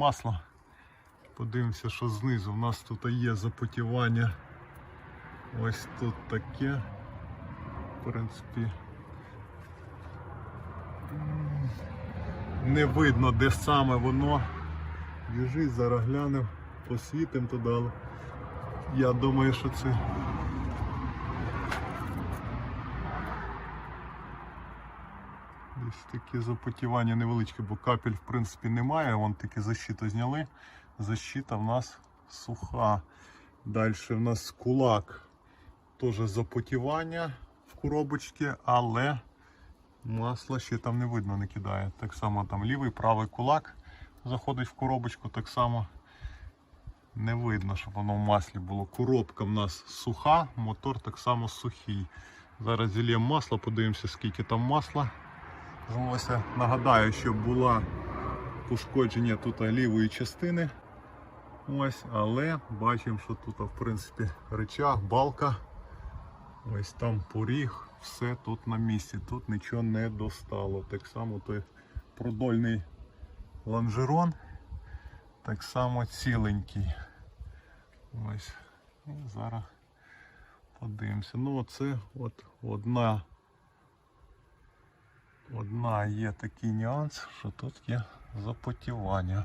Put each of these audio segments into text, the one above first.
масло. Подивимося, що знизу. У нас тут є запотівання. Ось тут таке. В принципі. Не видно, де саме воно. Біжить, зараз глянемо, посвітимо туди. Я думаю, що це. Десь таке запотівання невеличке, бо капель в принципі немає, вон тільки защиту зняли. Защита в нас суха. Далі в нас кулак. Теж запотівання в коробочці, але масла ще там не видно, не кидає. Так само там лівий, правий кулак заходить в коробочку, так само не видно, щоб воно в маслі було. Коробка в нас суха, мотор так само сухий. Зараз зільємо масло, подивимося, скільки там масла. Злося. Нагадаю, що була пошкодження тут лівої частини. Ось, але бачимо, що тут в принципі речах, балка. Ось там поріг, все тут на місці, тут нічого не достало. Так само той продольний лонжерон, так само ціленький. Ось. І зараз подивимося. Ну оце от одна Одна є такий нюанс, що тут є запотівання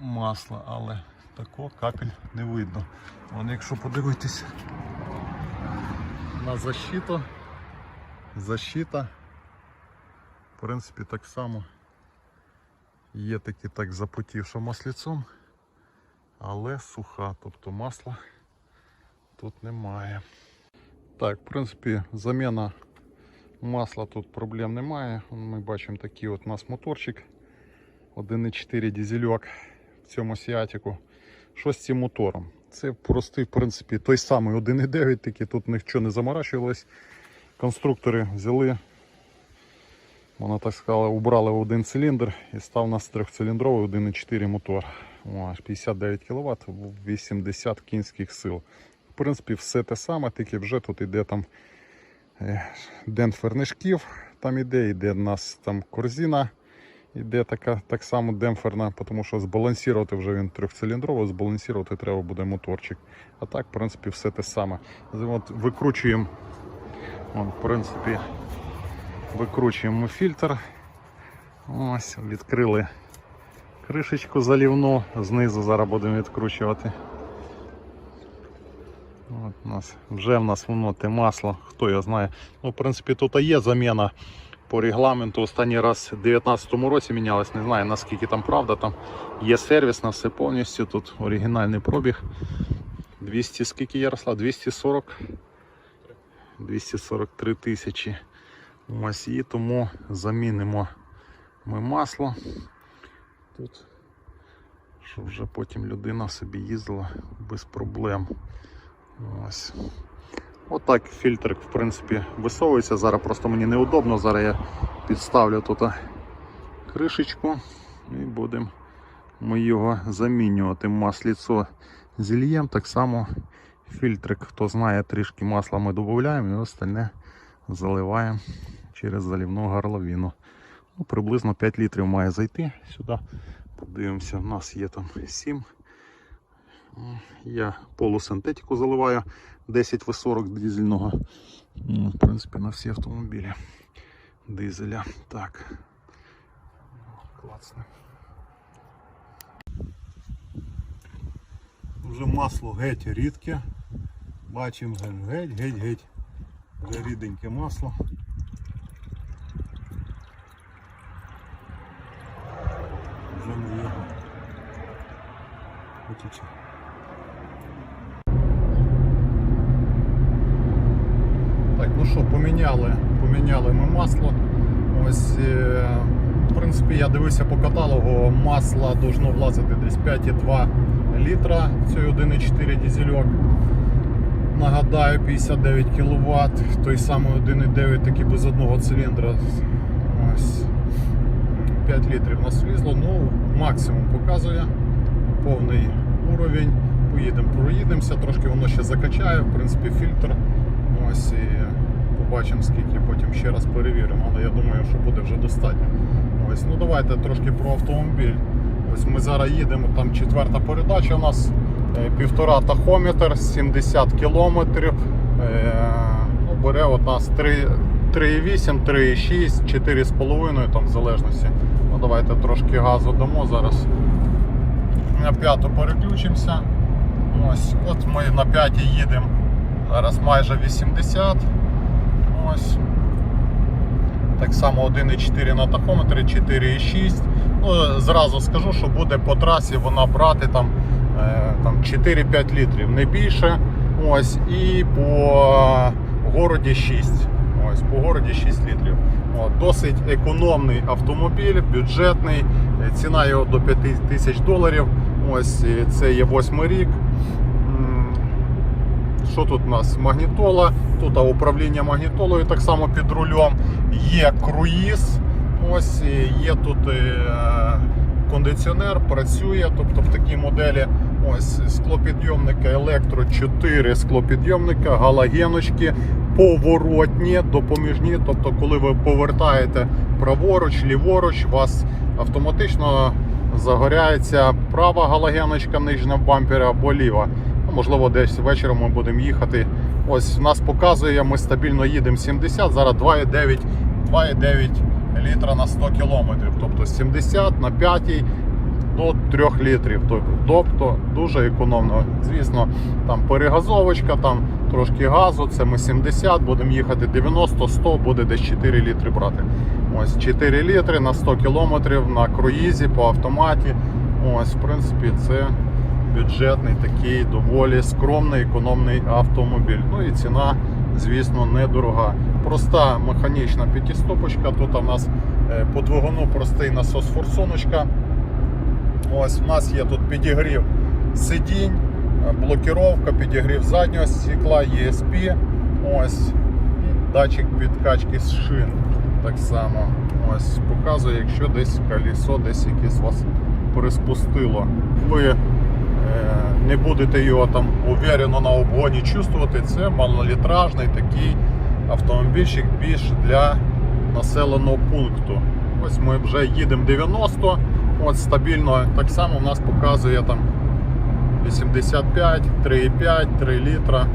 масла, але такого капель не видно. Вон, якщо подивитися на защиту, защита, в принципі, так само є такі так запотівша масліцом, але суха, тобто масла тут немає. Так, в принципі, заміна Масла тут проблем немає. Ми бачимо такий от у нас моторчик 1.4 дизельок в цьому сіатіку. Що з цим мотором? Це простий, в принципі, той самий 1.9, тільки тут нічого не заморачувалось. Конструктори взяли, можна так сказати, убрали один циліндр і став у нас трьохциліндровий 1.4 мотор. О, 59 кВт, 80 кінських сил. В принципі, все те саме, тільки вже тут іде там Е, демпфер шків там іде, іде у нас там корзина, іде така так само демпферна, тому що збалансувати вже він трьохциліндровий, збалансувати треба буде моторчик. А так, в принципі, все те саме. От Викручуємо, в принципі, викручуємо фільтр. Ось, відкрили кришечку залівну, знизу зараз будемо відкручувати. От у нас, вже в нас воно те масло, хто його знає. Ну, в принципі, тут є заміна по регламенту. Останній раз у 2019 році мінялась, не знаю наскільки там правда. Там є сервіс на все повністю. Тут оригінальний пробіг. 200 скільки я росла? 240 243 тисячі. Ось і тому замінимо ми масло. Тут, щоб вже потім людина собі їздила без проблем. Ось. Отак фільтр, в принципі, висовується. Зараз просто мені неудобно. Зараз я підставлю тут кришечку і будемо ми його замінювати. Масліцо зільєм. Так само фільтрик, хто знає, трішки масла ми додаємо і остальне заливаємо через залівну горловину. Ну, Приблизно 5 літрів має зайти сюди. Подивимося, у нас є там 7. Я полусинтетику заливаю 10 В40 дизельного. Ну, В принципі, на всі автомобілі дизеля. Так. Класно. Вже масло геть рідке. Бачимо геть, геть, геть. Вже ріденьке масло. Вже ми його витічемо. Так, ну що, поміняли, поміняли ми масло. Ось, е, в принципі, я дивився по каталогу, масло должно влазити десь 5,2 літра, цей 1,4 дизельок. Нагадаю, 59 кВт, той самий 1,9 такий без одного циліндра. Ось 5 літрів у нас влізло, ну максимум показує повний уровень. Поїдемо, проїдемося, трошки воно ще закачає, в принципі, фільтр. Ось побачимо скільки, потім ще раз перевіримо, але я думаю, що буде вже достатньо. Ось, ну Давайте трошки про автомобіль. Ось ми зараз їдемо, там четверта передача у нас е, півтора тахометр, 70 кілометрів. Е, ну, бере от нас 3 3,8, 3,6, 4,5 там в залежності. Ну, давайте трошки газу дамо зараз. На п'яту переключимося. Ось, от ми на п'ятій їдемо. Зараз майже 80. Ось. Так само 1,4 на тахометрі, 4,6. Ну, зразу скажу, що буде по трасі вона брати там, е, там 4-5 літрів, не більше. Ось, і по городі 6. Ось, по городі 6 літрів. От, досить економний автомобіль, бюджетний, е, ціна його до 5 тисяч доларів. Ось це є 8 рік. Що тут у нас? Магнітола, тут управління магнітолою так само під рулем. Є круїз, ось є тут е, кондиціонер, працює, тобто в такій моделі ось склопідйомника електро 4 склопідйомника, галагеночки, поворотні, допоміжні. Тобто, коли ви повертаєте праворуч, ліворуч, у вас автоматично загоряється права галогеночка нижня в бампері або ліва. Можливо, десь ввечері ми будемо їхати. Ось нас показує, ми стабільно їдемо 70, зараз 2,9 2,9 літра на 100 кілометрів. Тобто 70 на 5 до 3 літрів. Тобто дуже економно. Звісно, там перегазовочка, там трошки газу, це ми 70, будемо їхати 90-100, буде десь 4 літри брати. Ось 4 літри на 100 кілометрів на круїзі по автоматі. Ось, в принципі, це бюджетний такий доволі скромний економний автомобіль. Ну і ціна, звісно, недорога. Проста механічна п'ятистопочка. Тут у нас е, по двигуну простий насос форсуночка. Ось у нас є тут підігрів сидінь, е, блокіровка, підігрів заднього стекла, ESP. Ось. І датчик підкачки з шин. Так само. Ось показує, якщо десь колесо десь якесь вас приспустило. Ви не будете його там уверено на обгоні чувствувати. Це малолітражний такий автомобільчик більш для населеного пункту. Ось ми вже їдемо 90, от стабільно так само у нас показує там 85, 3,5, 3 літра.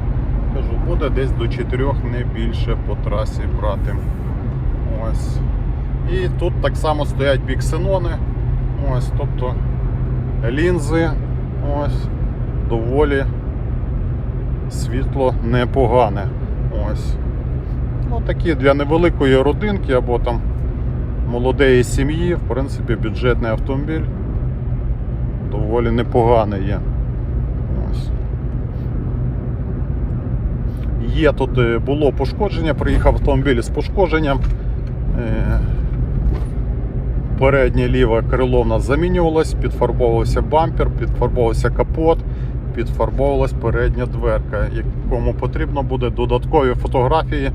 Кажу, буде десь до 4 не більше по трасі брати. Ось. І тут так само стоять біксенони. Ось, тобто лінзи ось, доволі світло непогане. Ось. Ну, такі для невеликої родинки або там молодої сім'ї, в принципі, бюджетний автомобіль доволі непоганий є. Ось. Є тут е, було пошкодження, приїхав автомобіль з пошкодженням. Переднє ліве крило в нас замінювалось, підфарбовувався бампер, підфарбовувався капот, підфарбовувалась передня дверка, якому потрібно буде додаткові фотографії,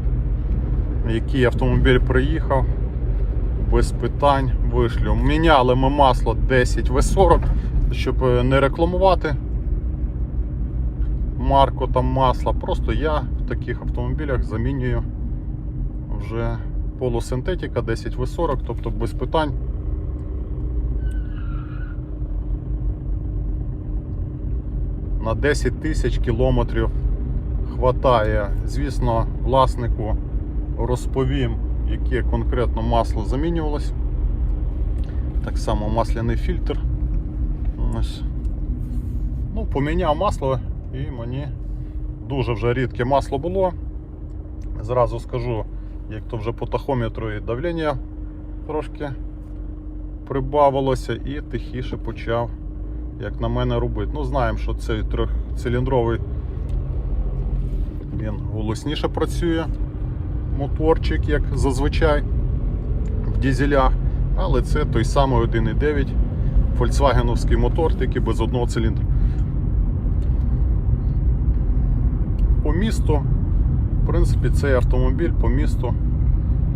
який автомобіль приїхав. Без питань вишлю. Міняли ми масло 10 В40, щоб е, не рекламувати марку там масла. Просто я в таких автомобілях замінюю вже полусинтетика 10 В40, тобто без питань. На 10 тисяч кілометрів хватає. Звісно, власнику розповім, яке конкретно масло замінювалось. Так само масляний фільтр. Ну, поміняв масло і мені дуже вже рідке масло було. Зразу скажу, як то вже по тахометру і давлення трошки прибавилося і тихіше почав, як на мене, робити. Ну, знаємо, що цей трьохциліндровий він голосніше працює, моторчик, як зазвичай в дізелях, але це той самий 1.9 фольксвагеновський мотор, тільки без одного циліндру. По місту, в принципі, цей автомобіль по місту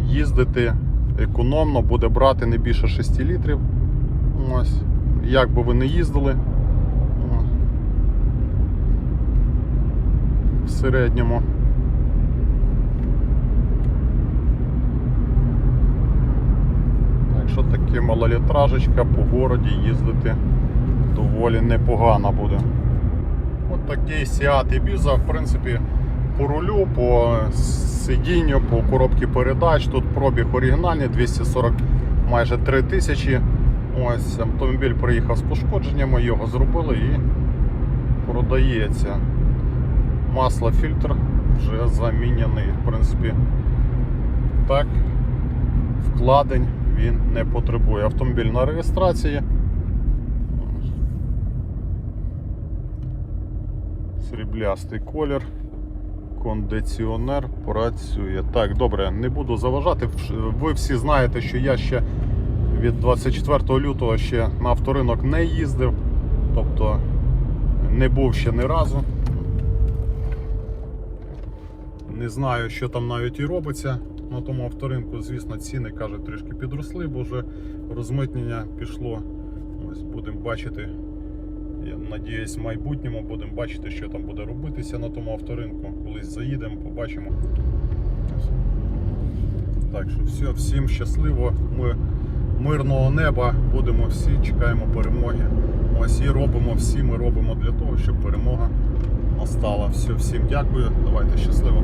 їздити економно, буде брати не більше 6 літрів. Ось. Як би ви не їздили. В середньому. Так що що таке малолітражечка по городі їздити доволі непогано буде. От такий Seat Ibiza, в принципі, по рулю, по сидінню, по коробці передач. Тут пробіг оригінальний 240 майже 3 тисячі. Ось автомобіль приїхав з пошкодженнями, його зробили і продається. Масло фільтр вже заміняний. В принципі, так, вкладень він не потребує. Автомобіль на реєстрації. Сріблястий колір. Кондиціонер працює. Так, добре, не буду заважати. Ви всі знаєте, що я ще від 24 лютого ще на авторинок не їздив. Тобто не був ще ні разу. Не знаю, що там навіть і робиться на тому авторинку. Звісно, ціни кажуть трішки підросли, бо вже розмитнення пішло. Ось будемо бачити. Я надіюсь, в майбутньому будемо бачити, що там буде робитися на тому авторинку. Колись заїдемо, побачимо. Так що все, всім щасливо. Ми мирного неба. Будемо всі, чекаємо перемоги. Ось і робимо всі, ми робимо для того, щоб перемога настала. Все, всім дякую. Давайте щасливо.